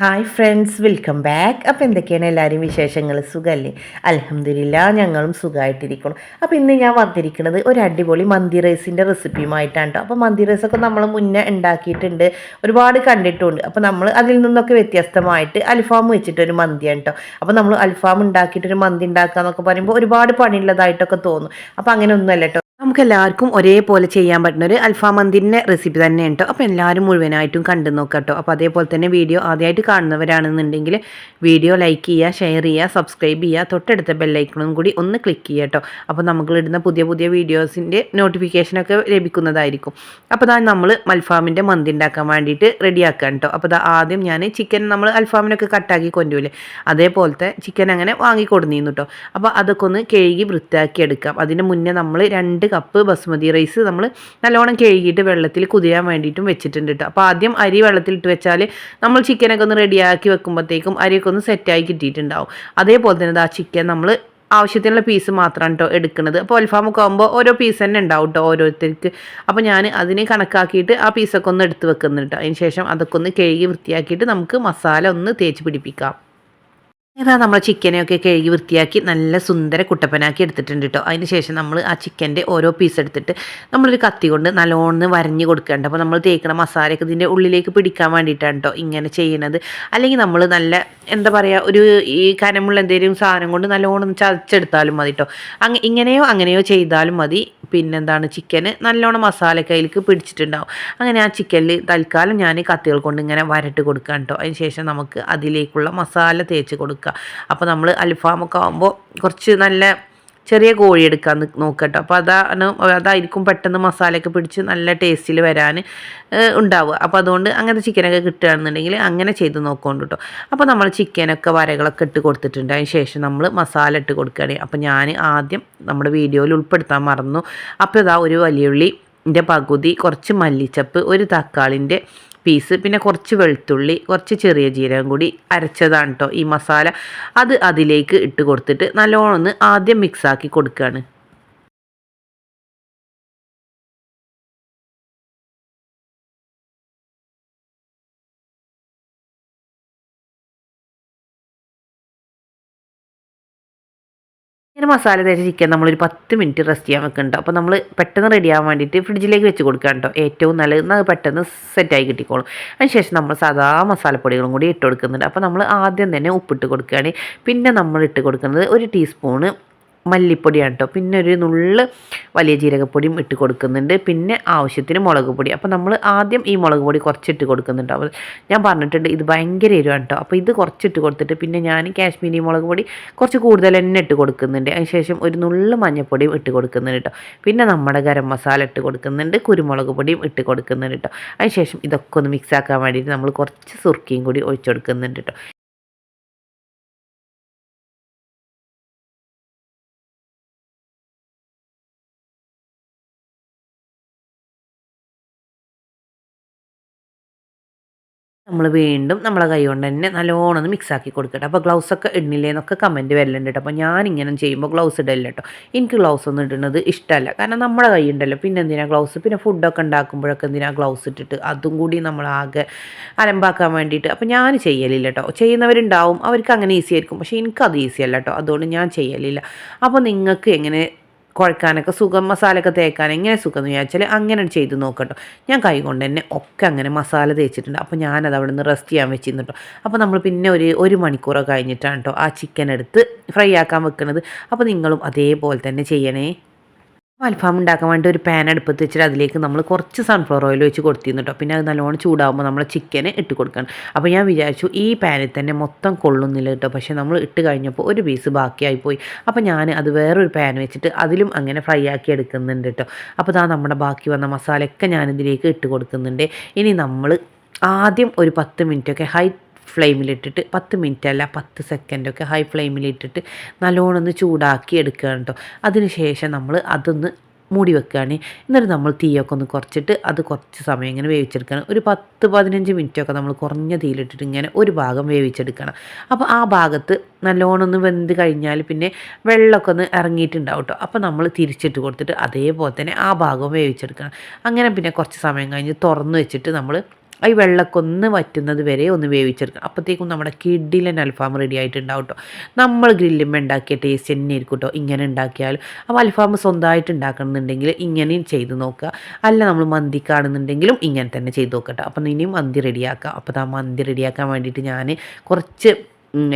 Hi friends welcome back അപ്പോൾ എന്തൊക്കെയാണ് എല്ലാവരും വിശേഷങ്ങൾ? സുഖമല്ലേ അലഹമില്ല ഞങ്ങളും സുഖമായിട്ടിരിക്കണം അപ്പോൾ ഇന്ന് ഞാൻ വന്നിരിക്കുന്നത് ഒരു അടിപൊളി മന്തി റൈസിന്റെ റെസിപ്പിയുമായിട്ടാണ് കേട്ടോ അപ്പോൾ മന്തി റൈസൊക്കെ നമ്മൾ മുന്നേ ഉണ്ടാക്കിയിട്ടുണ്ട്. ഒരുപാട് കണ്ടിട്ടുണ്ട്. അപ്പോൾ നമ്മൾ അതിൽ നിന്നൊക്കെ വ്യത്യസ്തമായിട്ട് അൽഫാം വെച്ചിട്ടൊരു മന്തിയാണ് കേട്ടോ അപ്പോൾ നമ്മൾ അൽഫാം ഉണ്ടാക്കിയിട്ടൊരു മന്തി ഉണ്ടാക്കുക എന്നൊക്കെ പറയുമ്പോൾ ഒരുപാട് പണിയുള്ളതായിട്ടൊക്കെ തോന്നും. അപ്പോൾ അങ്ങനെ ഒന്നുമല്ല കേട്ടോ നമുക്ക് എല്ലാവർക്കും ഒരേപോലെ ചെയ്യാൻ പറ്റുന്ന ഒരു അൽഫാം റെസിപ്പി തന്നെ കേട്ടോ അപ്പോൾ എല്ലാവരും മുഴുവനായിട്ടും കണ്ടു നോക്കാം കേട്ടോ അപ്പോൾ അതേപോലെ തന്നെ വീഡിയോ ആദ്യമായിട്ട് കാണുന്നവരാണെന്നുണ്ടെങ്കിൽ വീഡിയോ ലൈക്ക് ചെയ്യുക ഷെയർ ചെയ്യുക സബ്സ്ക്രൈബ് ചെയ്യുക തൊട്ടടുത്ത ബെല്ലൈക്കണും കൂടി ഒന്ന് ക്ലിക്ക് ചെയ്യുക കേട്ടോ അപ്പോൾ നമ്മളിടുന്ന പുതിയ പുതിയ വീഡിയോസിന്റെ നോട്ടിഫിക്കേഷനൊക്കെ ലഭിക്കുന്നതായിരിക്കും. അപ്പോൾ അതാ നമ്മൾ അൽഫാമിന്റെ മന്തി ഉണ്ടാക്കാൻ വേണ്ടിയിട്ട് റെഡിയാക്കുക കേട്ടോ അപ്പോൾ അതാ ആദ്യം ഞാൻ ചിക്കൻ നമ്മൾ അൽഫാമിനൊക്കെ കട്ടാക്കി കൊണ്ടുപോയില്ലേ അതേപോലത്തെ ചിക്കൻ അങ്ങനെ വാങ്ങിക്കൊടുന്നിരുന്നു കേട്ടോ അപ്പോൾ അതൊക്കെ ഒന്ന് കഴുകി വൃത്തിയാക്കി എടുക്കാം. അതിന് മുന്നേ നമ്മൾ രണ്ട് കപ്പ് ബസുമതി റൈസ് നമ്മൾ നല്ലോണം കഴുകിയിട്ട് വെള്ളത്തിൽ കുതിരാൻ വേണ്ടിയിട്ടും വെച്ചിട്ടുണ്ട് കേട്ടോ അപ്പോൾ ആദ്യം അരി വെള്ളത്തിലിട്ട് വെച്ചാൽ നമ്മൾ ചിക്കനൊക്കെ ഒന്ന് റെഡിയാക്കി വെക്കുമ്പോഴത്തേക്കും അരിയൊക്കെ ഒന്ന് സെറ്റായി കിട്ടിയിട്ടുണ്ടാവും. അതേപോലെ തന്നെ ആ ചിക്കൻ നമ്മൾ ആവശ്യത്തിനുള്ള പീസ് മാത്രമാണ് കേട്ടോ എടുക്കുന്നത്. അപ്പോൾ അൽഫാമൊക്കെ ആകുമ്പോൾ ഓരോ പീസ് തന്നെ ഉണ്ടാവും കേട്ടോ ഓരോരുത്തർക്ക്. അപ്പോൾ ഞാൻ അതിനെ കണക്കാക്കിയിട്ട് ആ പീസൊക്കെ ഒന്ന് എടുത്ത് വെക്കുന്നുണ്ട് അതിന് ശേഷം അതൊക്കെ ഒന്ന് കഴുകി വൃത്തിയാക്കിയിട്ട് നമുക്ക് മസാല ഒന്ന് തേച്ച് പിടിപ്പിക്കാം. ഇതാ നമ്മൾ ചിക്കനെയൊക്കെ കഴുകി വൃത്തിയാക്കി നല്ല സുന്ദര കുട്ടപ്പനാക്കി എടുത്തിട്ടുണ്ട് കേട്ടോ അതിന് ശേഷം നമ്മൾ ആ ചിക്കന്റെ ഓരോ പീസ് എടുത്തിട്ട് നമ്മളൊരു കത്തി കൊണ്ട് നല്ലോണം വരഞ്ഞ് കൊടുക്കേണ്ട അപ്പോൾ നമ്മൾ തേക്കണ മസാലയൊക്കെ ഇതിന്റെ ഉള്ളിലേക്ക് പിടിക്കാൻ വേണ്ടിയിട്ടാണ് കേട്ടോ ഇങ്ങനെ ചെയ്യുന്നത് അല്ലെങ്കിൽ നമ്മൾ നല്ല എന്താ പറയുക ഒരു ഈ കനമുള്ള എന്തെങ്കിലും സാധനം കൊണ്ട് നല്ലോണം ചതച്ചെടുത്താലും മതി കേട്ടോ അങ്ങ് ഇങ്ങനെയോ അങ്ങനെയോ ചെയ്താലും മതി. പിന്നെന്താണ് ചിക്കന് നല്ലോണം മസാലക്കയിലേക്ക് പിടിച്ചിട്ടുണ്ടാവും. അങ്ങനെ ആ ചിക്കനിൽ തൽക്കാലം ഞാൻ കത്തികൾ കൊണ്ട് ഇങ്ങനെ വരട്ട് കൊടുക്കാം കേട്ടോ അതിന് ശേഷം നമുക്ക് അതിലേക്കുള്ള മസാല തേച്ച് കൊടുക്കുക അപ്പോൾ നമ്മൾ അൽഫാമൊക്കെ ആകുമ്പോൾ കുറച്ച് നല്ല ചെറിയ കോഴി എടുക്കാൻ നോക്കട്ടോ. അപ്പോൾ അതാണ് അതായിരിക്കും പെട്ടെന്ന് മസാലയൊക്കെ പിടിച്ച് നല്ല ടേസ്റ്റിൽ വരാൻ ഉണ്ടാവുക. അപ്പോൾ അതുകൊണ്ട് അങ്ങനത്തെ ചിക്കനൊക്കെ കിട്ടുകയാണെന്നുണ്ടെങ്കിൽ അങ്ങനെ ചെയ്ത് നോക്കുകൊണ്ട് കേട്ടോ അപ്പോൾ നമ്മൾ ചിക്കനൊക്കെ വരകളൊക്കെ ഇട്ട് കൊടുത്തിട്ടുണ്ട്. അതിന് ശേഷം നമ്മൾ മസാല ഇട്ട് കൊടുക്കുകയാണ്. അപ്പോൾ ഞാൻ ആദ്യം നമ്മുടെ വീഡിയോയിൽ ഉൾപ്പെടുത്താൻ മറന്നു. അപ്പോൾ ഇതാ ഒരു വലിയുള്ളി പകുതി കുറച്ച് മല്ലിച്ചപ്പ് ഒരു തക്കാളിന്റെ പീസ് പിന്നെ കുറച്ച് വെളുത്തുള്ളി കുറച്ച് ചെറിയ ജീരകം കൂടി അരച്ചതാണ് കേട്ടോ ഈ മസാല. അത് അതിലേക്ക് ഇട്ട് കൊടുത്തിട്ട് നല്ലോണം ഒന്ന് ആദ്യം മിക്സാക്കി കൊടുക്കുകയാണ് ഇങ്ങനെ മസാല തേച്ച ചിക്കൻ നമ്മളൊരു പത്ത് മിനിറ്റ് റെസ്റ്റ് ചെയ്യാൻ വെക്കുന്നുണ്ട് അപ്പോൾ നമ്മൾ പെട്ടെന്ന് റെഡി ആവാൻ വേണ്ടിയിട്ട് ഫ്രിഡ്ജിലേക്ക് വെച്ച് കൊടുക്കുക കേട്ടോ. ഏറ്റവും നല്ലത് അത് പെട്ടെന്ന് സെറ്റായി കിട്ടിക്കോളും. അതിനുശേഷം നമ്മൾ സാധാ മസാലപ്പൊടികളും കൂടി ഇട്ട് കൊടുക്കുന്നുണ്ട്. അപ്പോൾ നമ്മൾ ആദ്യം തന്നെ ഉപ്പിട്ട് കൊടുക്കുകയാണ്. പിന്നെ നമ്മൾ ഇട്ട് കൊടുക്കുന്നത് ഒരു ടീസ്പൂണ് മല്ലിപ്പൊടിയാണ് കേട്ടോ പിന്നെ ഒരു നുള്ള് വലിയ ജീരകപ്പൊടിയും ഇട്ട് കൊടുക്കുന്നുണ്ട്. പിന്നെ ആവശ്യത്തിന് മുളക് പൊടി. അപ്പോൾ നമ്മൾ ആദ്യം ഈ മുളക് പൊടി കുറച്ചിട്ട് കൊടുക്കുന്നുണ്ട്. അപ്പോൾ ഞാൻ പറഞ്ഞിട്ടുണ്ട് ഇത് ഭയങ്കര എരിവാണ് കേട്ടോ അപ്പോൾ ഇത് കുറച്ചിട്ട് കൊടുത്തിട്ട് പിന്നെ ഞാൻ കാശ്മീരി മുളക് പൊടി കുറച്ച് കൂടുതൽ തന്നെ ഇട്ട് കൊടുക്കുന്നുണ്ട്. അതിനുശേഷം ഒരു നുള്ള് മഞ്ഞൾപ്പൊടിയും ഇട്ട് കൊടുക്കുന്നുണ്ട് കേട്ടോ പിന്നെ നമ്മുടെ ഗരം മസാല ഇട്ട് കൊടുക്കുന്നുണ്ട്. കുരുമുളക് പൊടിയും ഇട്ട് കൊടുക്കുന്നുണ്ട് കേട്ടോ അതിനുശേഷം ഇതൊക്കെ ഒന്ന് മിക്സ് ആക്കാൻ വേണ്ടിയിട്ട് നമ്മൾ കുറച്ച് സുർക്കിയും കൂടി ഒഴിച്ചു കൊടുക്കുന്നുണ്ട് കേട്ടോ നമ്മൾ വീണ്ടും നമ്മളെ കൈ കൊണ്ട് തന്നെ നല്ലോണം മിക്സ് ആക്കി കൊടുക്കട്ടെ. അപ്പോൾ ഗ്ലൗസ് ഒക്കെ ഇടുന്നില്ലേ എന്നൊക്കെ കമന്റ് വരലുണ്ട് കേട്ടോ അപ്പോൾ ഞാൻ ഇങ്ങനെ ചെയ്യുമ്പോൾ ഗ്ലൗസ് ഇടില്ല കേട്ടോ എനിക്ക് ഗ്ലൗസ് ഒന്നും ഇടുന്നത് ഇഷ്ടമല്ല കാരണം നമ്മുടെ കൈ ഉണ്ടല്ലോ. പിന്നെ എന്തിനാ ഗ്ലൗസ് പിന്നെ ഫുഡൊക്കെ ഉണ്ടാക്കുമ്പോഴൊക്കെ എന്തിനാ ഗ്ലൗസ് ഇട്ടിട്ട്? അതും കൂടി നമ്മളാകെ അലമ്പാക്കാൻ വേണ്ടിയിട്ട്. അപ്പോൾ ഞാൻ ചെയ്യലില്ല കേട്ടോ ചെയ്യുന്നവരുണ്ടാവും. അവർക്ക് അങ്ങനെ ഈസി ആയിരിക്കും. പക്ഷേ എനിക്കത് ഈസി അല്ല കേട്ടോ അതുകൊണ്ട് ഞാൻ ചെയ്യലില്ല. അപ്പോൾ നിങ്ങൾക്ക് എങ്ങനെ കുഴക്കാനൊക്കെ സുഖം മസാലയൊക്കെ തേക്കാൻ എങ്ങനെ സുഖം എന്ന് വിചാരിച്ചാൽ അങ്ങനെ ചെയ്ത് നോക്കട്ടോ. ഞാൻ കൈ കൊണ്ട് തന്നെ ഒക്കെ അങ്ങനെ മസാല തേച്ചിട്ടുണ്ട്. അപ്പോൾ ഞാനത് അവിടെ നിന്ന് റെസ്റ്റ് ചെയ്യാൻ വെച്ചിരുന്നു കേട്ടോ അപ്പോൾ നമ്മൾ പിന്നെ ഒരു ഒരു മണിക്കൂറൊക്കെ കഴിഞ്ഞിട്ടാണ് കേട്ടോ ആ ചിക്കൻ എടുത്ത് ഫ്രൈ ആക്കാൻ വെക്കുന്നത് അപ്പോൾ നിങ്ങളും അതേപോലെ തന്നെ ചെയ്യണേ. അൽഫാം ഉണ്ടാക്കാൻ വേണ്ടി ഒരു പാൻ അടുപ്പത്ത് വെച്ചിട്ട് അതിലേക്ക് നമ്മൾ കുറച്ച് സൺഫ്ലവർ ഓയിൽ വെച്ച് കൊടുത്തിരുന്നു കേട്ടോ പിന്നെ അത് നല്ലോണം ചൂടാകുമ്പോൾ നമ്മൾ ചിക്കന് ഇട്ട് കൊടുക്കണം. അപ്പോൾ ഞാൻ വിചാരിച്ചു ഈ പാനിൽ തന്നെ മൊത്തം കൊള്ളുന്നില്ല കേട്ടോ പക്ഷേ നമ്മൾ ഇട്ട് കഴിഞ്ഞപ്പോൾ ഒരു പീസ് ബാക്കിയായിപ്പോയി അപ്പോൾ ഞാൻ അത് വേറൊരു പാൻ വെച്ചിട്ട് അതിലും അങ്ങനെ ഫ്രൈ ആക്കി എടുക്കുന്നുണ്ട് കേട്ടോ അപ്പോൾ ഇതാ നമ്മുടെ ബാക്കി വന്ന മസാലയൊക്കെ ഞാനിതിലേക്ക് ഇട്ട് കൊടുക്കുന്നുണ്ട്. ഇനി നമ്മൾ ആദ്യം ഒരു പത്ത് മിനിറ്റൊക്കെ ഹൈ ഫ്ലെയിമിലിട്ടിട്ട് പത്ത് മിനിറ്റ് അല്ല പത്ത് സെക്കൻഡൊക്കെ ഹൈ ഫ്ലെയിമിലിട്ടിട്ട് നല്ലോണം ഒന്ന് ചൂടാക്കി എടുക്കുകയാണ് കേട്ടോ. അതിന് ശേഷം നമ്മൾ അതൊന്ന് മൂടി വെക്കുകയാണ്. എന്നിട്ട് നമ്മൾ തീയൊക്കെ ഒന്ന് കുറച്ചിട്ട് അത് കുറച്ച് സമയം ഇങ്ങനെ വേവിച്ചെടുക്കണം. ഒരു പത്ത് പതിനഞ്ച് മിനിറ്റൊക്കെ നമ്മൾ കുറഞ്ഞ തീയിലിട്ടിട്ട് ഇങ്ങനെ ഒരു ഭാഗം വേവിച്ചെടുക്കണം. അപ്പോൾ ആ ഭാഗത്ത് നല്ലോണം ഒന്ന് വെന്ത് കഴിഞ്ഞാൽ പിന്നെ വെള്ളമൊക്കെ ഒന്ന് ഇറങ്ങിയിട്ടുണ്ടാവും കേട്ടോ. അപ്പോൾ നമ്മൾ തിരിച്ചിട്ട് കൊടുത്തിട്ട് അതേപോലെ തന്നെ ആ ഭാഗം വേവിച്ചെടുക്കണം. അങ്ങനെ പിന്നെ കുറച്ച് സമയം കഴിഞ്ഞ് തുറന്ന് വെച്ചിട്ട് നമ്മൾ ഈ വെള്ളമൊക്കെ ഒന്ന് വറ്റുന്നത് വരെ ഒന്ന് വേവിച്ചെടുക്കണം. അപ്പോഴത്തേക്കും നമ്മുടെ കിഡിലൻ അൽഫാം റെഡി ആയിട്ടുണ്ടാവും കേട്ടോ നമ്മൾ ഗ്രില്ലുമ്പോൾ ഉണ്ടാക്കിയ ടേസ്റ്റ് തന്നെ ആയിരിക്കും കേട്ടോ ഇങ്ങനെ ഉണ്ടാക്കിയാൽ അപ്പോൾ അൽഫാം സ്വന്തമായിട്ട് ഉണ്ടാക്കണമെന്നുണ്ടെങ്കിൽ ഇങ്ങനെയും ചെയ്ത് നോക്കുക. അല്ല നമ്മൾ മന്തിക്കാണെന്നുണ്ടെങ്കിലും ഇങ്ങനെ തന്നെ ചെയ്ത് നോക്കട്ടോ അപ്പം ഇനിയും മന്തി റെഡിയാക്കാം അപ്പോൾ ആ മന്തി റെഡിയാക്കാൻ വേണ്ടിയിട്ട് ഞാൻ കുറച്ച്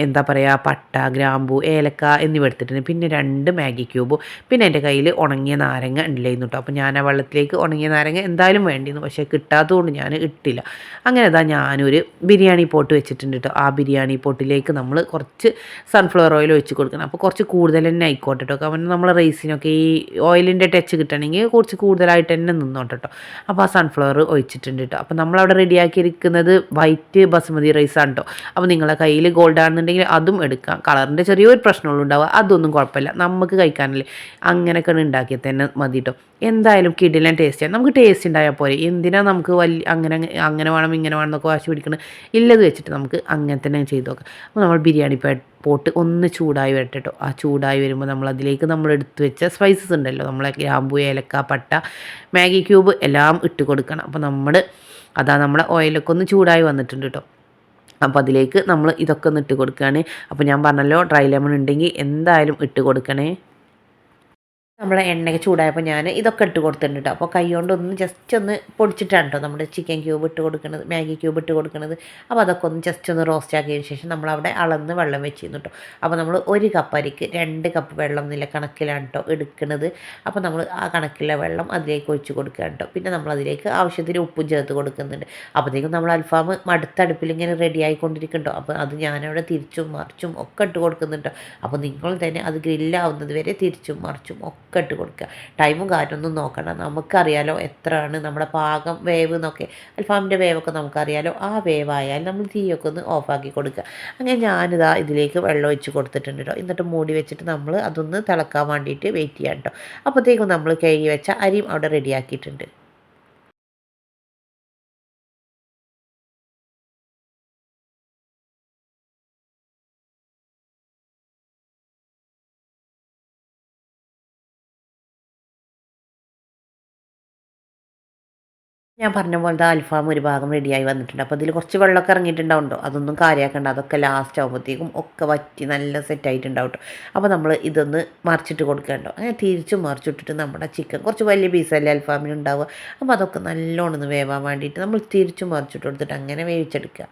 എന്താ പറയുക പട്ട ഗ്രാമ്പു ഏലക്ക എന്നിവ എടുത്തിട്ടുണ്ട്. പിന്നെ രണ്ട് മാഗി ക്യൂബും. പിന്നെ എന്റെ കയ്യിൽ ഉണങ്ങിയ നാരങ്ങ ഉണ്ടായിരുന്നു കേട്ടോ അപ്പോൾ ഞാൻ ആ വെള്ളത്തിലേക്ക് ഉണങ്ങിയ നാരങ്ങ എന്തായാലും വേണ്ടിയിരുന്നു പക്ഷേ കിട്ടാത്തതുകൊണ്ട് ഞാൻ ഇട്ടില്ല. അങ്ങനെ ഇതാ ഞാനൊരു ബിരിയാണി പോട്ട് വെച്ചിട്ടുണ്ട് കേട്ടോ ആ ബിരിയാണി പോട്ടിലേക്ക് നമ്മൾ കുറച്ച് സൺഫ്ലവർ ഓയിൽ ഒഴിച്ച് കൊടുക്കണം. അപ്പോൾ കുറച്ച് കൂടുതൽ തന്നെ ആയിക്കോട്ടെ കേട്ടോ കാരണം നമ്മൾ റൈസിനൊക്കെ ഈ ഓയിലിന്റെ ടച്ച് കിട്ടണമെങ്കിൽ കുറച്ച് കൂടുതലായിട്ട് തന്നെ നിന്നോട്ടെ കേട്ടോ അപ്പോൾ ആ സൺഫ്ലവർ ഒഴിച്ചിട്ടുണ്ട് കേട്ടോ അപ്പോൾ നമ്മളവിടെ റെഡിയാക്കിയിരിക്കുന്നത് വൈറ്റ് ബസുമതി റൈസാണ് കേട്ടോ അപ്പോൾ നിങ്ങളുടെ കയ്യിൽ ഗോൾഡ് ആണെന്നുണ്ടെങ്കിൽ അതും എടുക്കാം. കളറിന്റെ ചെറിയൊരു പ്രശ്നമുള്ളൂ ഉണ്ടാവുക. അതൊന്നും കുഴപ്പമില്ല. നമുക്ക് കഴിക്കാനല്ലേ. അങ്ങനെയൊക്കെ ഉണ്ടാക്കിയത് തന്നെ മതി കേട്ടോ എന്തായാലും കിടിലൻ ടേസ്റ്റ് നമുക്ക് ടേസ്റ്റ് ഉണ്ടായാൽ പോരെ. എന്തിനാണ് നമുക്ക് വലിയ അങ്ങനെ അങ്ങനെ വേണം ഇങ്ങനെ വേണം എന്നൊക്കെ വാശി പിടിക്കണം? ഇല്ലത് വെച്ചിട്ട് നമുക്ക് അങ്ങനെ തന്നെ ചെയ്ത് നോക്കാം. അപ്പോൾ നമ്മൾ ബിരിയാണി പോട്ട് ഒന്ന് ചൂടായി വരട്ടെ കേട്ടോ ആ ചൂടായി വരുമ്പോൾ നമ്മൾ അതിലേക്ക് നമ്മൾ എടുത്തു വെച്ച സ്പൈസസ് ഉണ്ടല്ലോ. നമ്മളെ ഗ്രാമ്പു ഏലക്ക പട്ട മാഗി ക്യൂബ് എല്ലാം ഇട്ട് കൊടുക്കണം. അപ്പോൾ നമ്മൾ അതാ നമ്മുടെ ഓയിലൊക്കെ ഒന്ന് ചൂടായി വന്നിട്ടുണ്ട് കേട്ടോ അപ്പോൾ അതിലേക്ക് നമ്മൾ ഇതൊക്കെ ഒന്ന് ഇട്ട് കൊടുക്കുകയാണ് അപ്പോൾ ഞാൻ പറഞ്ഞല്ലോ ഡ്രൈ ലെമൺ ഉണ്ടെങ്കിൽ എന്തായാലും ഇട്ട് കൊടുക്കണേ. നമ്മുടെ എണ്ണയ്ക്ക് ചൂടായപ്പോൾ ഞാൻ ഇതൊക്കെ ഇട്ട് കൊടുത്തിട്ടുണ്ട് കേട്ടോ അപ്പോൾ കൈ കൊണ്ടൊന്ന് ജസ്റ്റ് ഒന്ന് പൊടിച്ചിട്ടാണ് കേട്ടോ നമ്മുടെ ചിക്കൻ ക്യൂബ് ഇട്ട് കൊടുക്കുന്നത് മാഗി ക്യൂബ് ഇട്ട് കൊടുക്കുന്നത് അപ്പോൾ അതൊക്കെ ഒന്ന് ജസ്റ്റ് ഒന്ന് റോസ്റ്റ് ആക്കിയതിന് ശേഷം നമ്മൾ അവിടെ അളന്ന് വെള്ളം വെച്ചിരുന്നു കേട്ടോ അപ്പോൾ നമ്മൾ ഒരു കപ്പ് അരിക്ക് രണ്ട് കപ്പ് വെള്ളം നില കണക്കിലാണ് കേട്ടോ എടുക്കുന്നത് അപ്പോൾ നമ്മൾ ആ കണക്കിലെ വെള്ളം അതിലേക്ക് ഒഴിച്ച് കൊടുക്കുക കേട്ടോ പിന്നെ നമ്മൾ അതിലേക്ക് ആവശ്യത്തിന് ഉപ്പും ചേർത്ത് കൊടുക്കുന്നുണ്ട്. അപ്പോഴത്തേക്കും നമ്മൾ അൽഫാം അടുത്തടുപ്പിൽ ഇങ്ങനെ റെഡി ആയിക്കൊണ്ടിരിക്കുന്നുണ്ടോ അപ്പോൾ അത് ഞാനവിടെ തിരിച്ചും മറിച്ചും ഒക്കെ ഇട്ട് കൊടുക്കുന്നുണ്ടോ അപ്പോൾ നിങ്ങൾ തന്നെ അത് ഗ്രില്ലാവുന്നത് വരെ തിരിച്ചും മറിച്ചും ഒക്കെ ഒക്കെ ഇട്ട് കൊടുക്കുക ടൈമും കാര്യമൊന്നും നോക്കണം നമുക്കറിയാലോ എത്രയാണ് നമ്മുടെ പാകം വേവ് എന്നൊക്കെ. അൽഫാമിന്റെ വേവൊക്കെ നമുക്കറിയാലോ. ആ വേവായാൽ നമ്മൾ തീയൊക്കെ ഒന്ന് ഓഫാക്കി കൊടുക്കുക. അങ്ങനെ ഞാനിതാ ഇതിലേക്ക് വെള്ളം ഒഴിച്ച് കൊടുത്തിട്ടുണ്ട് കേട്ടോ. എന്നിട്ട് മൂടി വെച്ചിട്ട് നമ്മൾ അതൊന്ന് തിളക്കാൻ വേണ്ടിയിട്ട് വെയിറ്റ് ചെയ്യാം കേട്ടോ. അപ്പോഴത്തേക്കും നമ്മൾ കഴുകി വെച്ച അരിയും അവിടെ റെഡിയാക്കിയിട്ടുണ്ട് ഞാൻ പറഞ്ഞ പോലത്തെ അൽഫാം ഒരു ഭാഗം റെഡിയായി വന്നിട്ടുണ്ട്. അപ്പോൾ അതിൽ കുറച്ച് വെള്ളമൊക്കെ ഇറങ്ങിയിട്ടുണ്ടാവുണ്ടോ അതൊന്നും കാര്യമാക്കണ്ട. അതൊക്കെ ലാസ്റ്റ് ആകുമ്പോഴത്തേക്കും ഒക്കെ വറ്റി നല്ല സെറ്റായിട്ടുണ്ടാവും കേട്ടോ അപ്പോൾ നമ്മൾ ഇതൊന്ന് മറിച്ചിട്ട് കൊടുക്കണ്ടോ? അങ്ങനെ തിരിച്ചും മറിച്ചിട്ടിട്ട് നമ്മുടെ ചിക്കൻ കുറച്ച് വലിയ പീസല്ലേ അൽഫാമിനുണ്ടാവുക അപ്പോൾ അതൊക്കെ നല്ലോണം ഒന്ന് വേവാൻ വേണ്ടിയിട്ട് നമ്മൾ തിരിച്ചും മറിച്ചിട്ട് കൊടുത്തിട്ട് അങ്ങനെ വേവിച്ചെടുക്കുക.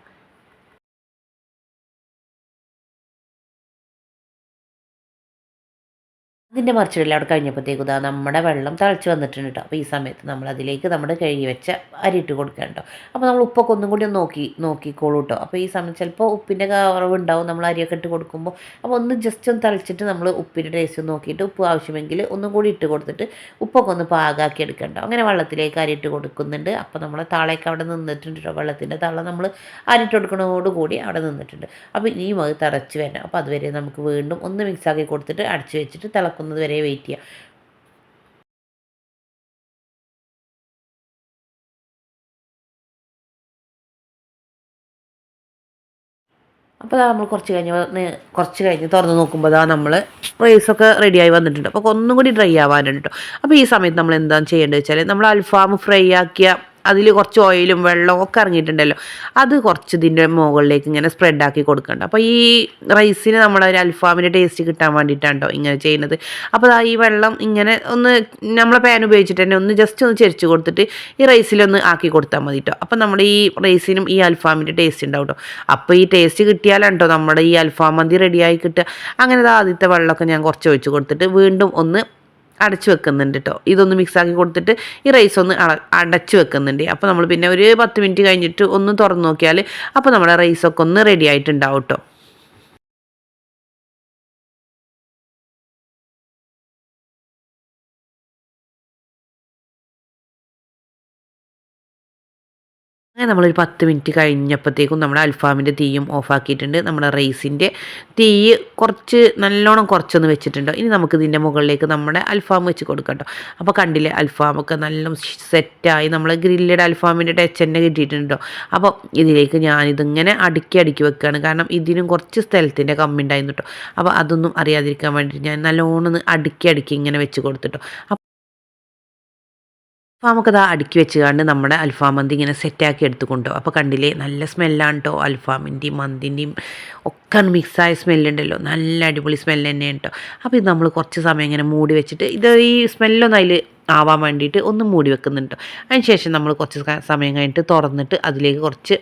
ഇതിന്റെ മറിച്ചിടൽ അവിടെ കഴിഞ്ഞപ്പോഴത്തേക്കും ഇതാ നമ്മുടെ വെള്ളം തിളച്ച് വന്നിട്ടുണ്ട് കേട്ടോ അപ്പോൾ ഈ സമയത്ത് നമ്മൾ അതിലേക്ക് നമ്മുടെ കഴുകി വെച്ച അരി ഇട്ട് കൊടുക്കുക കേട്ടോ അപ്പോൾ നമ്മൾ ഉപ്പൊക്കെ ഒന്നും കൂടി ഒന്ന് നോക്കി നോക്കിക്കോളൂ കേട്ടോ അപ്പോൾ ഈ സമയത്ത് ചിലപ്പോൾ ഉപ്പിന്റെ കുറവുണ്ടാവും നമ്മൾ അരിയൊക്കെ ഇട്ട് കൊടുക്കുമ്പോൾ. അപ്പോൾ ഒന്ന് ജസ്റ്റ് ഒന്ന് തിളച്ചിട്ട് നമ്മൾ ഉപ്പിന്റെ ടേസ്റ്റ് നോക്കിയിട്ട് ഉപ്പ് ആവശ്യമെങ്കിൽ ഒന്നും കൂടി ഇട്ട് കൊടുത്തിട്ട് ഉപ്പൊക്കെ ഒന്ന് പാകാക്കി എടുക്കണ്ടോ അങ്ങനെ വെള്ളത്തിലേക്ക് അരി ഇട്ട് കൊടുക്കുന്നുണ്ട്. അപ്പോൾ നമ്മൾ താളേക്ക് അവിടെ നിന്നിട്ടുണ്ട് കേട്ടോ വെള്ളത്തിന്റെ താള നമ്മൾ അരിട്ട് കൊടുക്കണോടുകൂടി അവിടെ നിന്നിട്ടുണ്ട്. അപ്പോൾ ഇനിയും അത് തിളച്ച് വരണം. അപ്പോൾ അതുവരെ നമുക്ക് വീണ്ടും ഒന്ന് മിക്സ് ആക്കി കൊടുത്തിട്ട് അടച്ച് വെച്ചിട്ട് തിളക്കും ആക്കുന്നത് വരെ വെയിറ്റ് ചെയ്യുക അപ്പോൾ നമ്മൾ കുറച്ച് കഴിഞ്ഞ് കുറച്ച് കഴിഞ്ഞ് തുറന്ന് നോക്കുമ്പോൾ അതാ നമ്മൾ റൈസൊക്കെ റെഡിയായി വന്നിട്ടുണ്ട്. അപ്പോൾ ഒന്നും കൂടി ഡ്രൈ ആവാനുണ്ട് അപ്പോൾ ഈ സമയത്ത് നമ്മൾ എന്താണ് ചെയ്യേണ്ടത് വെച്ചാൽ നമ്മൾ അൽഫാം ഫ്രൈ ആക്കിയ അതിൽ കുറച്ച് ഓയിലും വെള്ളവും ഒക്കെ ഇറങ്ങിയിട്ടുണ്ടല്ലോ. അത് കുറച്ച് ഇതിന്റെ മുകളിലേക്ക് ഇങ്ങനെ സ്പ്രെഡാക്കി കൊടുക്കണ്ട. അപ്പോൾ ഈ റൈസിന് നമ്മുടെ ഒരു അൽഫാമിന്റെ ടേസ്റ്റ് കിട്ടാൻ വേണ്ടിയിട്ടാണ് കേട്ടോ ഇങ്ങനെ ചെയ്യുന്നത്. അപ്പോൾ ഈ വെള്ളം ഇങ്ങനെ ഒന്ന് നമ്മളെ പാൻ ഉപയോഗിച്ചിട്ട് തന്നെ ഒന്ന് ജസ്റ്റ് ഒന്ന് ചെരിച്ച് കൊടുത്തിട്ട് ഈ റൈസിലൊന്ന് ആക്കി കൊടുത്താൽ മതി കേട്ടോ അപ്പോൾ നമ്മുടെ ഈ റൈസിനും ഈ അൽഫാമിന്റെ ടേസ്റ്റ് ഉണ്ടാവും കേട്ടോ അപ്പോൾ ഈ ടേസ്റ്റ് കിട്ടിയാലാണ് കേട്ടോ നമ്മുടെ ഈ അൽഫാം മന്തി റെഡിയായി കിട്ടുക. അങ്ങനെ ആദ്യത്തെ വെള്ളമൊക്കെ ഞാൻ കുറച്ച് ഒഴിച്ച് കൊടുത്തിട്ട് വീണ്ടും ഒന്ന് അടച്ചു വെക്കുന്നുണ്ട് കേട്ടോ ഇതൊന്ന് മിക്സാക്കി കൊടുത്തിട്ട് ഈ റൈസ് ഒന്ന് അടച്ചു വെക്കുന്നുണ്ട്. അപ്പോൾ നമ്മൾ പിന്നെ ഒരു പത്ത് മിനിറ്റ് കഴിഞ്ഞിട്ട് ഒന്ന് തുറന്ന് നോക്കിയാൽ അപ്പോൾ നമ്മുടെ റൈസൊക്കെ ഒന്ന് റെഡി ആയിട്ടുണ്ടാവും കേട്ടോ നമ്മളൊരു പത്ത് മിനിറ്റ് കഴിഞ്ഞപ്പോഴത്തേക്കും നമ്മുടെ അൽഫാമിന്റെ തീയും ഓഫാക്കിയിട്ടുണ്ട്. നമ്മുടെ റൈസിന്റെ തീ കുറച്ച് നല്ലോണം കുറച്ചൊന്ന് വെച്ചിട്ടുണ്ടോ. ഇനി നമുക്ക് ഇതിന്റെ മുകളിലേക്ക് നമ്മുടെ അൽഫാം വെച്ച് കൊടുക്കട്ടോ. കേട്ടോ അപ്പോൾ കണ്ടില്ലേ അൽഫാമൊക്കെ നല്ല സെറ്റായി. നമ്മൾ ഗ്രില്ലഡ് അൽഫാമിന്റെ ടച്ച് തന്നെ കിട്ടിയിട്ടുണ്ടോ? അപ്പോൾ ഇതിലേക്ക് ഞാനിതിങ്ങനെ അടുക്കി അടുക്കി വെക്കുകയാണ്. കാരണം ഇതിനും കുറച്ച് സ്ഥലത്തിന്റെ കമ്മി ഉണ്ടായിരുന്നു കേട്ടോ. അപ്പോൾ അതൊന്നും അറിയാതിരിക്കാൻ വേണ്ടിയിട്ട് ഞാൻ നല്ലോണം അടുക്കി അടുക്കി ഇങ്ങനെ വെച്ച് കൊടുത്തിട്ടോ. നമുക്കത് അടുക്കി വെച്ച് കണ്ട് നമ്മുടെ അൽഫാം മന്തി ഇങ്ങനെ സെറ്റാക്കി എടുത്തുകൊണ്ടോ അപ്പോൾ കണ്ടില്ലേ നല്ല സ്മെല്ലാണ് കേട്ടോ അൽഫാമിന്റെയും മന്തിന്റെയും ഒക്കെ മിക്സായ സ്മെല്ലുണ്ടല്ലോ. നല്ല അടിപൊളി സ്മെല്ല് തന്നെയാണ് കേട്ടോ അപ്പോൾ ഇത് നമ്മൾ കുറച്ച് സമയം ഇങ്ങനെ മൂടി വെച്ചിട്ട് ഇത് ഈ സ്മെല്ലൊന്നും അതിൽ ആവാൻ വേണ്ടിയിട്ട് ഒന്ന് മൂടി വെക്കുന്നുണ്ട്. അതിന് ശേഷം നമ്മൾ കുറച്ച് സമയം കഴിഞ്ഞിട്ട് തുറന്നിട്ട് അതിലേക്ക് കുറച്ച്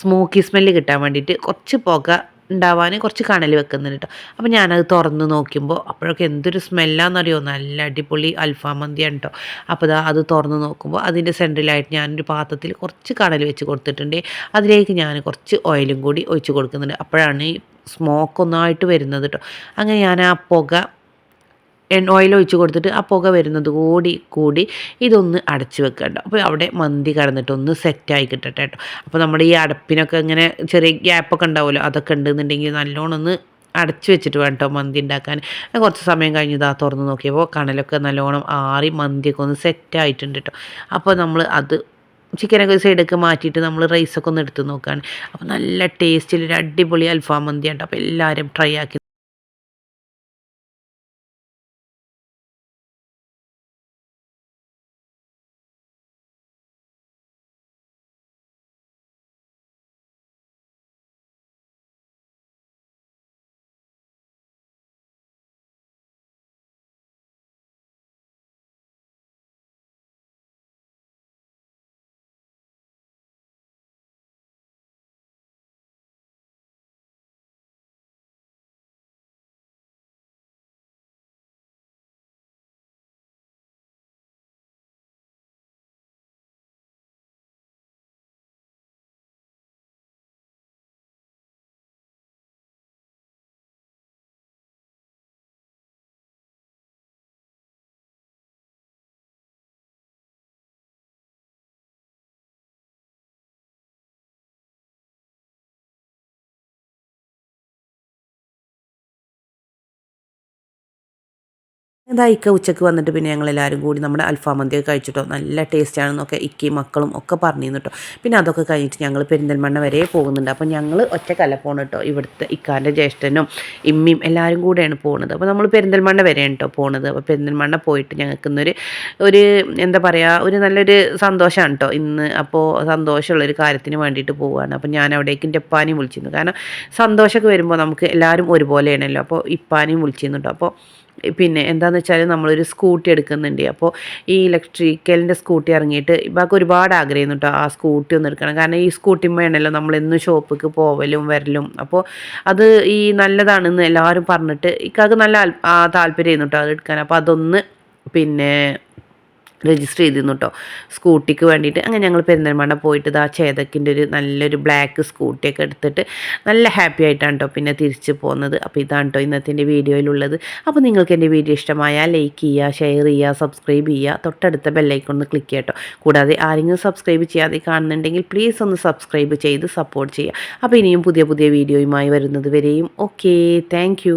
സ്മോക്കി സ്മെല്ല് കിട്ടാൻ വേണ്ടിയിട്ട് കുറച്ച് പുക ഉണ്ടാവാൻ കുറച്ച് കണൽ വെക്കുന്നുണ്ട് കേട്ടോ അപ്പോൾ ഞാനത് തുറന്ന് നോക്കുമ്പോൾ അപ്പോഴൊക്കെ എന്തൊരു സ്മെല്ലാണെന്നറിയോ നല്ല അടിപൊളി അൽഫാം മന്തിയാണ് കേട്ടോ അപ്പോൾ അത് തുറന്ന് നോക്കുമ്പോൾ അതിന്റെ സെന്ററിലായിട്ട് ഞാനൊരു പാത്രത്തിൽ കുറച്ച് കണൽ വെച്ച് കൊടുത്തിട്ടുണ്ട്. അതിലേക്ക് ഞാൻ കുറച്ച് ഓയിലും കൂടി ഒഴിച്ച് കൊടുക്കുന്നുണ്ട്. അപ്പോഴാണ് സ്മോക്ക് ഒന്നായിട്ട് വരുന്നത് കേട്ടോ അങ്ങനെ ഞാൻ ആ പുക ഓയിൽ ഒഴിച്ച് കൊടുത്തിട്ട് ആ പുക വരുന്നത് കൂടി കൂടി ഇതൊന്ന് അടച്ച് വെക്കണ്ട അപ്പോൾ അവിടെ മന്തി കടന്നിട്ട് ഒന്ന് സെറ്റായി കിട്ടട്ടെ കേട്ടോ. അപ്പോൾ നമ്മുടെ ഈ അടപ്പിനൊക്കെ ഇങ്ങനെ ചെറിയ ഗ്യാപ്പൊക്കെ ഉണ്ടാവുമല്ലോ അതൊക്കെ ഉണ്ടെന്നുണ്ടെങ്കിൽ നല്ലോണം ഒന്ന് അടച്ച് വെച്ചിട്ട് വേണം കേട്ടോ മന്തി ഉണ്ടാക്കാൻ. കുറച്ച് സമയം കഴിഞ്ഞ് ഇതാ തുറന്ന് നോക്കിയപ്പോൾ കണലൊക്കെ നല്ലോണം ആറി മന്തിയൊക്കെ ഒന്ന് സെറ്റായിട്ടുണ്ട് കേട്ടോ. അപ്പോൾ നമ്മൾ അത് ചിക്കനൊക്കെ സൈഡൊക്കെ മാറ്റിയിട്ട് നമ്മൾ റൈസൊക്കെ ഒന്ന് എടുത്ത് നോക്കുകയാണ്. അപ്പോൾ നല്ല ടേസ്റ്റിൽ ഒരു അടിപൊളി അൽഫാം മന്തിയാണ് അപ്പോൾ എല്ലാവരും ട്രൈ ആക്കി എന്താ ഇക്ക ഉച്ചയ്ക്ക് വന്നിട്ട് പിന്നെ ഞങ്ങൾ എല്ലാവരും കൂടി നമ്മുടെ അൽഫാം മന്തിയൊക്കെ കഴിച്ചിട്ടോ. നല്ല ടേസ്റ്റ് ആണെന്നൊക്കെ ഇക്കയും മക്കളും ഒക്കെ പറഞ്ഞിരുന്നു കേട്ടോ പിന്നെ അതൊക്കെ കഴിഞ്ഞിട്ട് ഞങ്ങൾ പെരിന്തൽമണ്ണ വരെ പോകുന്നുണ്ട്. അപ്പോൾ ഞങ്ങൾ ഒറ്റക്കല്ല പോകണം കേട്ടോ ഇവിടുത്തെ ഇക്കാന്റെ ജ്യേഷ്ഠനും ഇമ്മിയും എല്ലാവരും കൂടെയാണ് പോകുന്നത് അപ്പോൾ നമ്മൾ പെരിന്തൽമണ്ണ വരെയാണ് കേട്ടോ പോകുന്നത് അപ്പോൾ പെരിന്തൽമണ്ണ പോയിട്ട് ഞങ്ങൾക്ക് ഇന്നൊരു ഒരു എന്താ പറയുക ഒരു നല്ലൊരു സന്തോഷമാണ് കേട്ടോ ഇന്ന്. അപ്പോൾ സന്തോഷമുള്ളൊരു കാര്യത്തിന് വേണ്ടിയിട്ട് പോവുകയാണ് അപ്പോൾ ഞാൻ അവിടേക്ക് എന്റെ ഇപ്പാനെയും വിളിച്ചിരുന്നു. കാരണം സന്തോഷമൊക്കെ വരുമ്പോൾ നമുക്ക് എല്ലാവരും ഒരുപോലെയാണല്ലോ. അപ്പോൾ ഇപ്പാനെയും വിളിച്ചിരുന്നു കേട്ടോ അപ്പോൾ പിന്നെ എന്താന്ന് വെച്ചാൽ നമ്മളൊരു സ്കൂട്ടി എടുക്കുന്നുണ്ട്. അപ്പോൾ ഈ ഇലക്ട്രിക്കലിന്റെ സ്കൂട്ടി ഇറങ്ങിയിട്ട് ഇപ്പം ഒരുപാട് ആഗ്രഹിക്കുന്നു കേട്ടോ ആ സ്കൂട്ടി ഒന്ന് എടുക്കണം. കാരണം ഈ സ്കൂട്ടിമ്മയാണല്ലോ നമ്മളെന്നും ഷോപ്പിക്ക് പോവലും വരലും. അപ്പോൾ അത് ഈ നല്ലതാണെന്ന് എല്ലാവരും പറഞ്ഞിട്ട് ഇക്കാക്ക് നല്ല താല്പര്യം കേട്ടോ അത് എടുക്കാൻ. അപ്പോൾ അതൊന്ന് പിന്നെ രജിസ്റ്റർ ചെയ്തിരുന്നു കേട്ടോ സ്കൂട്ടിക്ക് വേണ്ടിയിട്ട്. അങ്ങനെ ഞങ്ങൾ പെരിന്തൽമണ്ണ പോയിട്ട് ഇതാ ചേതക്കിന്റെ ഒരു നല്ലൊരു ബ്ലാക്ക് സ്കൂട്ടിയൊക്കെ എടുത്തിട്ട് നല്ല ഹാപ്പി ആയിട്ടാണ് കേട്ടോ പിന്നെ തിരിച്ച് പോകുന്നത് അപ്പോൾ ഇതാണ് കേട്ടോ ഇന്നത്തെ എന്റെ വീഡിയോയിലുള്ളത്. അപ്പോൾ നിങ്ങൾക്ക് എന്റെ വീഡിയോ ഇഷ്ടമായാൽ ലൈക്ക് ചെയ്യുക ഷെയർ ചെയ്യുക സബ്സ്ക്രൈബ് ചെയ്യുക. തൊട്ടടുത്ത ബെല്ലൈക്കൺ ഒന്ന് ക്ലിക്ക് ചെയ്യട്ടോ കൂടാതെ ആരെങ്കിലും സബ്സ്ക്രൈബ് ചെയ്യാതെ കാണുന്നുണ്ടെങ്കിൽ പ്ലീസ് ഒന്ന് സബ്സ്ക്രൈബ് ചെയ്ത് സപ്പോർട്ട് ചെയ്യുക. അപ്പോൾ ഇനിയും പുതിയ പുതിയ വീഡിയോയുമായി വരുന്നത് വരെയും. Okay thank